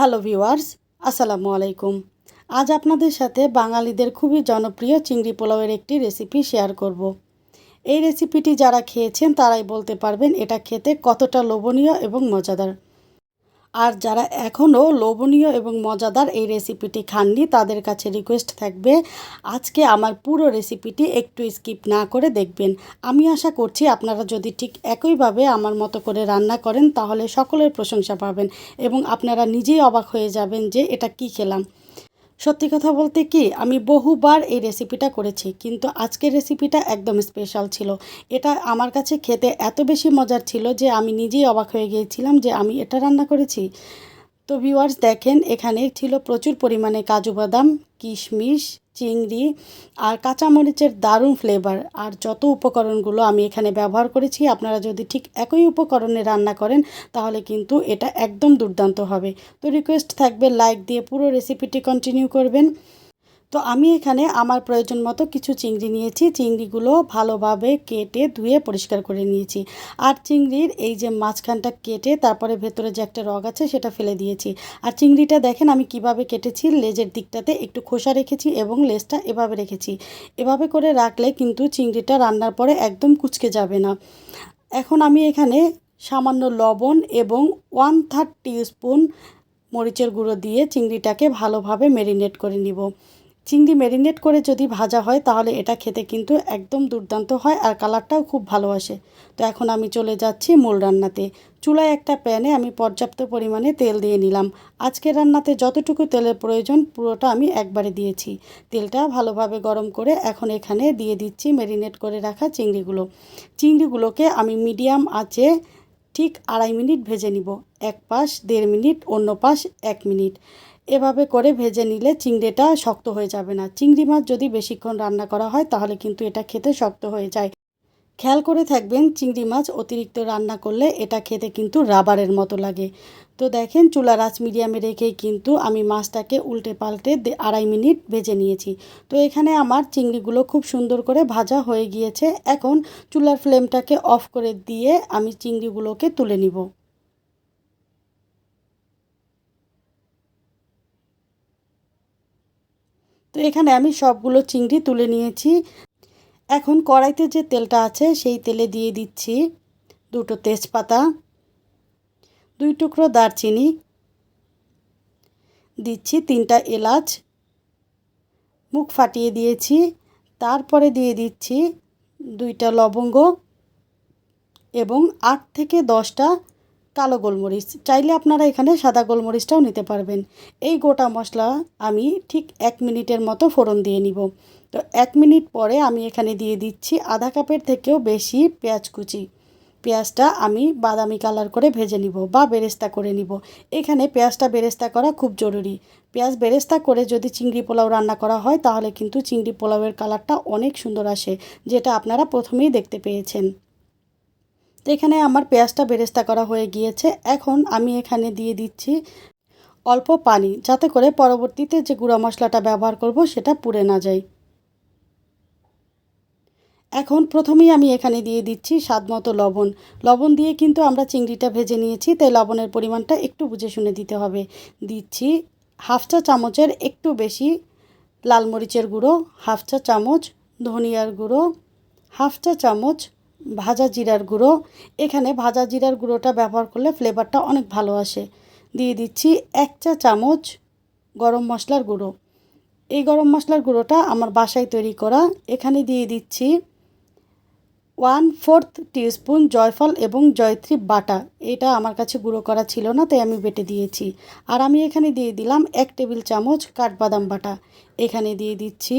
Hello viewers আসসালামু আলাইকুম আজ আপনাদের সাথে বাঙালিদের খুবই জনপ্রিয় চিংড়ি পোলাওয়ের একটি রেসিপি শেয়ার করব। এই রেসিপিটি যারা খেয়েছেন তারাই বলতে পারবেন এটা খেতে কতটা লোভনীয় এবং মজাদার আর যারা এখনও লোভনীয় এবং মজাদার এই রেসিপিটি খাননি, তাদের কাছে রিকোয়েস্ট থাকবে আজকে আমার পুরো রেসিপিটি একটু স্কিপ না করে দেখবেন। আমি আশা করছি আপনারা যদি ঠিক একইভাবে আমার মতো করে রান্না করেন, তাহলে সকলের প্রশংসা পাবেন এবং আপনারা নিজেই অবাক হয়ে যাবেন যে এটা কি খেলাম। সত্যি কথা বলতে কি, আমি বহুবার এই রেসিপিটা করেছি, কিন্তু আজকের রেসিপিটা একদম স্পেশাল ছিল। এটা আমার কাছে খেতে এত বেশি মজার ছিল যে আমি নিজেই অবাক হয়ে গিয়েছিলাম যে আমি এটা রান্না করেছি। তো ভিউয়ার্স দেখেন, এখানে ছিল প্রচুর পরিমাণে কাজু বাদাম, কিশমিশ চিংড়ি আর কাঁচামরিচের দারুণ ফ্লেভার আর যত উপকরণগুলো আমি এখানে ব্যবহার করেছি, আপনারা যদি ঠিক একই উপকরণে রান্না করেন, তাহলে কিন্তু এটা একদম দুর্দান্ত হবে। তো রিকোয়েস্ট থাকবে লাইক দিয়ে পুরো রেসিপিটি কন্টিনিউ করবেন। তো আমি এখানে আমার প্রয়োজন মতো কিছু চিংড়ি নিয়েছি। চিংড়িগুলো ভালোভাবে কেটে ধুয়ে পরিষ্কার করে নিয়েছি। আর চিংড়ির এই যে মাঝখানটা কেটে তারপরে ভেতরে যে একটা রগ আছে সেটা ফেলে দিয়েছি। আর চিংড়িটা দেখেন আমি কীভাবে কেটেছি, লেজের দিকটাতে একটু খোসা রেখেছি এবং লেজটা এভাবে রেখেছি। এভাবে করে রাখলে কিন্তু চিংড়িটা রান্নার পরে একদম কুচকে যাবে না। এখন আমি এখানে সামান্য লবণ এবং ওয়ান থার্ড টিস্পুন মরিচের গুঁড়ো দিয়ে চিংড়িটাকে ভালোভাবে মেরিনেট করে নিব। চিংড়ি ম্যারিনেট করে যদি ভাজা হয়, তাহলে এটা খেতে কিন্তু একদম দুর্দান্ত হয় আর কালারটাও খুব ভালো আসে। তো এখন আমি চলে যাচ্ছি মূল রান্নাতে। চুলায় একটা প্যানে আমি পর্যাপ্ত পরিমাণে তেল দিয়ে নিলাম। আজকের রান্নাতে যতটুকু তেলের প্রয়োজন, পুরোটা আমি একবারে দিয়েছি। তেলটা ভালোভাবে গরম করে এখন এখানে দিয়ে দিচ্ছি ম্যারিনেট করে রাখা চিংড়িগুলো। চিংড়িগুলোকে আমি মিডিয়াম আঁচে ঠিক আড়াই মিনিট ভেজে নিব। এক পাশ, দেড় মিনিট, অন্য পাশ, এক মিনিট। এভাবে করে ভেজে নিলে চিংড়িটা শক্ত হয়ে যাবে না। চিংড়ি মাছ যদি বেশিক্ষণ রান্না করা হয়, তাহলে কিন্তু এটা খেতে শক্ত হয়ে যায়। খেয়াল করে থাকবেন, চিংড়ি মাছ অতিরিক্ত রান্না করলে এটা খেতে কিন্তু রাবারের মতো লাগে। তো দেখেন, চুলার আঁচ মিডিয়ামে রেখেই কিন্তু আমি মাছটাকে উল্টে পাল্টে আড়াই মিনিট ভেজে নিয়েছি। তো এখানে আমার চিংড়িগুলো খুব সুন্দর করে ভাজা হয়ে গিয়েছে। এখন চুলার ফ্লেমটাকে অফ করে দিয়ে আমি চিংড়িগুলোকে তুলে নিব। এখানে আমি সবগুলো চিংড়ি তুলে নিয়েছি। এখন কড়াইতে যে তেলটা আছে, সেই তেলে দিয়ে দিচ্ছি দুটো তেজপাতা, দুই টুকরো দারচিনি, দিচ্ছি তিনটা এলাচ, মুখ ফাটিয়ে দিয়েছি। তারপরে দিয়ে দিচ্ছি দুইটা লবঙ্গ এবং আট থেকে দশটা কালো গোলমরিচ। চাইলে আপনারা এখানে সাদা গোলমরিচটাও নিতে পারবেন। এই গোটা মশলা আমি ঠিক এক মিনিটের মতো ফোড়ন দিয়ে নিব। তো এক মিনিট পরে আমি এখানে দিয়ে দিচ্ছি আধা কাপের থেকেও বেশি পেঁয়াজ কুচি। পেঁয়াজটা আমি বাদামি কালার করে ভেজে নিব বা বেরেস্তা করে নিব। এখানে পেঁয়াজটা বেরেস্তা করা খুব জরুরি। পেঁয়াজ বেরেস্তা করে যদি চিংড়ি পোলাও রান্না করা হয়, তাহলে কিন্তু চিংড়ি পোলাওয়ের কালারটা অনেক সুন্দর আসে, যেটা আপনারা প্রথমেই দেখতে পেয়েছেন। তো এখানে আমার পেঁয়াজটা বেরেস্তা করা হয়ে গিয়েছে। এখন আমি এখানে দিয়ে দিচ্ছি অল্প পানি, যাতে করে পরবর্তীতে যে গুঁড়া মশলাটা ব্যবহার করব সেটা পুড়ে না যায়। এখন প্রথমেই আমি এখানে দিয়ে দিচ্ছি স্বাদ মতো লবণ। লবণ দিয়ে কিন্তু আমরা চিংড়িটা ভেজে নিয়েছি, তাই লবণের পরিমাণটা একটু বুঝে শুনে দিতে হবে। দিচ্ছি হাফ চা চামচের একটু বেশি লাল মরিচের গুঁড়ো, হাফ চা চামচ ধনিয়ার গুঁড়ো, হাফ চা চামচ ভাজা জিরার গুঁড়ো। এখানে ভাজা জিরার গুঁড়োটা ব্যবহার করলে ফ্লেভারটা অনেক ভালো আসে। দিয়ে দিচ্ছি এক চা চামচ গরম মশলার গুঁড়ো। এই গরম মশলার গুঁড়োটা আমার বাসায় তৈরি করা। এখানে দিয়ে দিচ্ছি ওয়ান ফোর্থ টিস্পুন জয়ফল এবং জয়ত্রী বাটা। এটা আমার কাছে গুঁড়ো করা ছিল না, তাই আমি বেটে দিয়েছি। আর আমি এখানে দিয়ে দিলাম এক টেবিল চামচ কাঠবাদাম বাটা। এখানে দিয়ে দিচ্ছি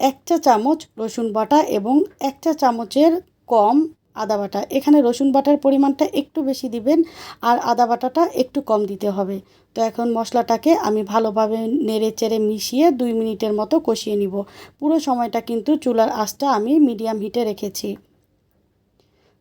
এক চা চামচ রসুন বাটা এবং এক চা চামচের কম আদা বাটা। এখানে রসুন বাটার পরিমাণটা একটু বেশি দিবেন আর আদা বাটাটা একটু কম দিতে হবে। তো এখন মশলাটাকে আমি ভালোভাবে নেড়ে চেড়ে মিশিয়ে দুই মিনিটের মতো কষিয়ে নিব। পুরো সময়টা কিন্তু চুলার আঁচটা আমি মিডিয়াম হিটে রেখেছি।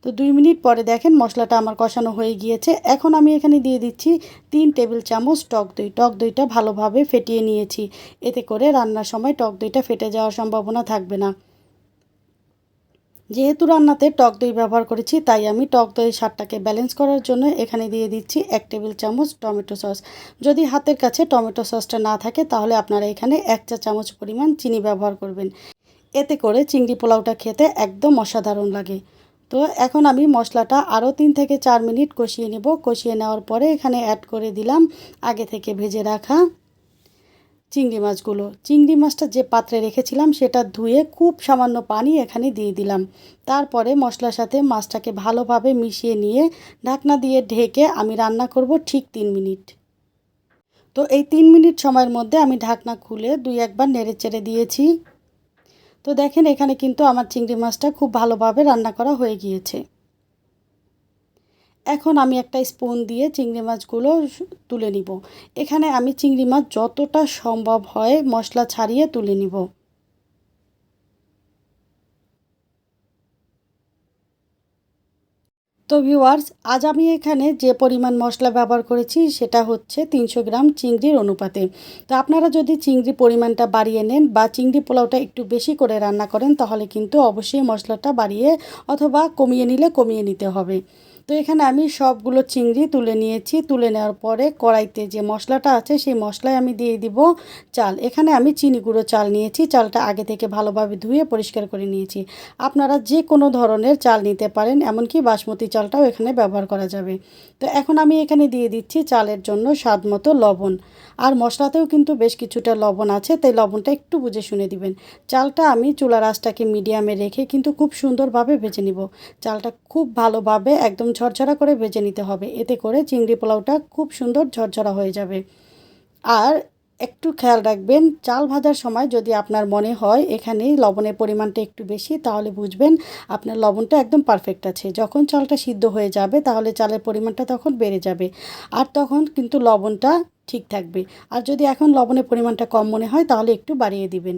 তো দুই মিনিট পরে দেখেন মশলাটা আমার কষানো হয়ে গিয়েছে। এখন আমি এখানে দিয়ে দিচ্ছি তিন টেবিল চামচ টক দই। টক দইটা ভালোভাবে ফেটিয়ে নিয়েছি। এতে করে রান্নার সময় টক দইটা ফেটে যাওয়ার সম্ভাবনা থাকবে না। যেহেতু রান্নাতে টক দই ব্যবহার করেছি, তাই আমি টক দইয়ের স্বাদটাকে ব্যালেন্স করার জন্য এখানে দিয়ে দিচ্ছি এক টেবিল চামচ টমেটো সস। যদি হাতের কাছে টমেটো সসটা না থাকে, তাহলে আপনারা এখানে এক চা চামচ পরিমাণ চিনি ব্যবহার করবেন। এতে করে চিংড়ি পোলাওটা খেতে একদম অসাধারণ লাগে। তো এখন আমি মশলাটা আরও তিন থেকে চার মিনিট কষিয়ে নেব। কষিয়ে নেওয়ার পরে এখানে অ্যাড করে দিলাম আগে থেকে ভেজে রাখা চিংড়ি মাছগুলো। চিংড়ি মাছটা যে পাত্রে রেখেছিলাম সেটা ধুয়ে খুব সামান্য পানি এখানে দিয়ে দিলাম। তারপরে মশলার সাথে মাছটাকে ভালোভাবে মিশিয়ে নিয়ে ঢাকনা দিয়ে ঢেকে আমি রান্না করব ঠিক তিন মিনিট। তো এই তিন মিনিট সময়ের মধ্যে আমি ঢাকনা খুলে দুই একবার নেড়ে চেড়ে দিয়েছি। তো দেখেন এখানে কিন্তু আমার চিংড়ি মাছটা খুব ভালোভাবে রান্না করা হয়ে গিয়েছে। এখন আমি একটা স্পুন দিয়ে চিংড়ি মাছগুলো তুলে নিব। এখানে আমি চিংড়ি মাছ যতটা সম্ভব হয় মশলা ছাড়িয়ে তুলে নিব। তো ভিউয়ার্স আজ আমি এখানে যে পরিমাণ মশলা ব্যবহার করেছি সেটা হচ্ছে তিনশো গ্রাম চিংড়ির অনুপাতে। তো আপনারা যদি চিংড়ি পরিমাণটা বাড়িয়ে নেন বা চিংড়ি পোলাওটা একটু বেশি করে রান্না করেন তাহলে কিন্তু অবশ্যই মশলাটা বাড়িয়ে অথবা কমিয়ে নিলে কমিয়ে নিতে হবে। তো এখানে আমি সবগুলো চিংড়ি তুলে নিয়েছি। তুলে নেওয়ার পরে কড়াইতে যে মশলাটা আছে, সেই মশলায় আমি দিয়ে দিব চাল। এখানে আমি চিনি গুঁড়ো চাল নিয়েছি। চালটা আগে থেকে ভালোভাবে ধুয়ে পরিষ্কার করে নিয়েছি। আপনারা যে কোনো ধরনের চাল নিতে পারেন, এমনকি বাসমতি চালটাও এখানে ব্যবহার করা যাবে। তো এখন আমি এখানে দিয়ে দিচ্ছি চালের জন্য স্বাদ মতো লবণ। আর মশলাতেও কিন্তু বেশ কিছুটা লবণ আছে, তাই লবণটা একটু বুঝে শুনে দিবেন। চালটা আমি চুলার আঁচটাকে মিডিয়ামে রেখে কিন্তু খুব সুন্দরভাবে ভেজে নিব। চালটা খুব ভালোভাবে একদম ঝরঝরা করে ভেজে নিতে হবে। এতে করে চিংড়ি পোলাওটা খুব সুন্দর ঝরঝরা হয়ে যাবে। আর একটু খেয়াল রাখবেন, চাল ভাজার সময় যদি আপনার মনে হয় এখানে লবণের পরিমাণটা একটু বেশি, তাহলে বুঝবেন আপনার লবণটা একদম পারফেক্ট আছে। যখন চালটা সিদ্ধ হয়ে যাবে, তাহলে চালের পরিমাণটা তখন বেড়ে যাবে। আর তখন কিন্তু লবণটা ঠিক থাকবে। আর যদি এখন লবণের পরিমাণটা কম মনে হয়, তাহলে একটু বাড়িয়ে দিবেন।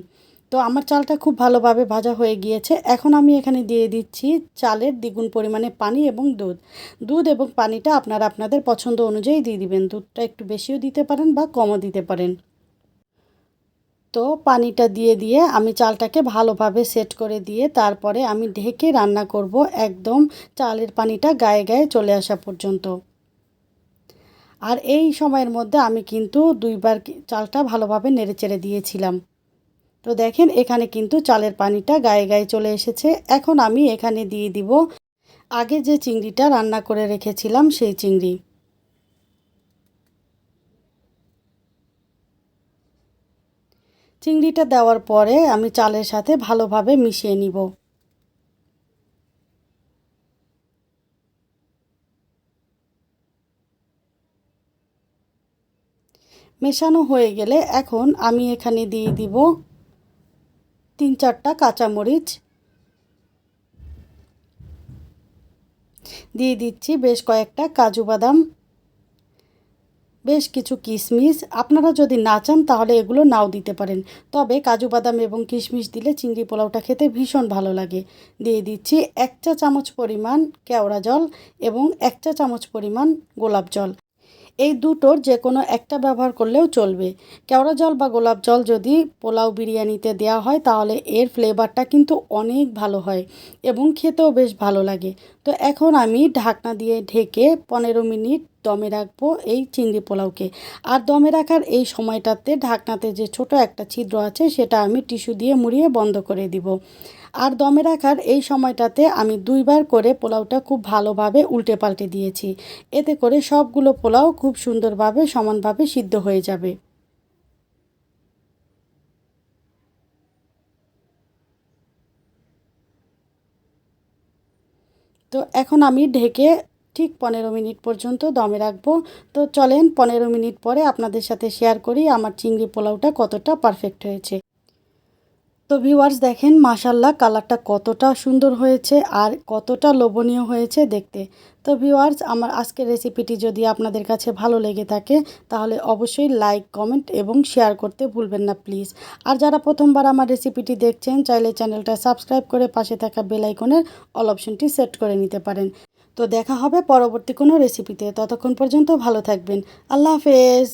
তো আমার চালটা খুব ভালোভাবে ভাজা হয়ে গিয়েছে। এখন আমি এখানে দিয়ে দিচ্ছি চালের দ্বিগুণ পরিমাণে পানি এবং দুধ। দুধ এবং পানিটা আপনারা আপনাদের পছন্দ অনুযায়ী দিয়ে দিবেন। দুধটা একটু বেশিও দিতে পারেন বা কমও দিতে পারেন। তো পানিটা দিয়ে দিয়ে আমি চালটাকে ভালোভাবে সেট করে দিয়ে তারপরে আমি ঢেকে রান্না করব একদম চালের পানিটা গায়ে গায়ে চলে আসা পর্যন্ত। আর এই সময়ের মধ্যে আমি কিন্তু দুইবার চালটা ভালোভাবে নেড়ে নেড়েচেড়ে দিয়েছিলাম। তো দেখেন, এখানে কিন্তু চালের পানিটা গায়ে গায়ে চলে এসেছে। এখন আমি এখানে দিয়ে দিব আগে যে চিংড়িটা রান্না করে রেখেছিলাম সেই চিংড়ি। চিংড়িটা দেওয়ার পরে আমি চালের সাথে ভালোভাবে মিশিয়ে নিব। মেশানো হয়ে গেলে এখন আমি এখানে দিয়ে দিব তিন চারটা কাঁচামরিচ দিয়ে দিচ্ছি, বেশ কয়েকটা কাজু বাদাম, বেশ কিছু কিশমিশ। আপনারা যদি না চান তাহলে এগুলো নাও দিতে পারেন। তবে কাজু বাদাম এবং কিশমিশ দিলে চিংড়ি পোলাওটা খেতে ভীষণ ভালো লাগে। দিয়ে দিচ্ছি এক চা চামচ পরিমাণ কেওড়া জল এবং এক চা চামচ পরিমাণ গোলাপ জল। এই দুটোর যে কোনো একটা ব্যবহার করলেও চলবে। কেওড়া জল বা গোলাপ জল যদি পোলাও বিরিয়ানিতে দেওয়া হয়, তাহলে এর ফ্লেভারটা কিন্তু অনেক ভালো হয় এবং খেতেও বেশ ভালো লাগে। তো এখন আমি ঢাকনা দিয়ে ঢেকে পনেরো মিনিট দমে রাখব এই চিংড়ি পোলাওকে। আর দমে রাখার এই সময়টাতে ঢাকনাতে যে ছোট একটা ছিদ্র আছে, সেটা আমি টিস্যু দিয়ে মুড়িয়ে বন্ধ করে দিব। আর দমে রাখার এই সময়টাতে আমি দুইবার করে পোলাওটা খুব ভালোভাবে উল্টে পাল্টে দিয়েছি। এতে করে সবগুলো পোলাও খুব সুন্দরভাবে, সমানভাবে সিদ্ধ হয়ে যাবে। তো এখন আমি ঢেকে ঠিক পনেরো মিনিট পর্যন্ত দমে রাখব। তো চলেন পনেরো মিনিট পরে আপনাদের সাথে শেয়ার করি আমার চিংড়ি পোলাওটা কতটা পারফেক্ট হয়েছে। তো ভিউয়ার্স দেখেন মাসাল্লাহ কালারটা কতটা সুন্দর হয়েছে আর কতটা লোভনীয় হয়েছে দেখতে। তো ভিউয়ার্স আমার আজকের রেসিপিটি যদি আপনাদের কাছে ভালো লেগে থাকে, তাহলে অবশ্যই লাইক কমেন্ট এবং শেয়ার করতে ভুলবেন না প্লিজ আর যারা প্রথমবার আমার রেসিপিটি দেখছেন, চাইলে চ্যানেলটা সাবস্ক্রাইব করে পাশে থাকা বেলাইকনের অল অপশনটি সেট করে নিতে পারেন। তো দেখা হবে পরবর্তী কোনো রেসিপিতে ততক্ষণ পর্যন্ত ভালো থাকবেন। আল্লাহ হাফেজ।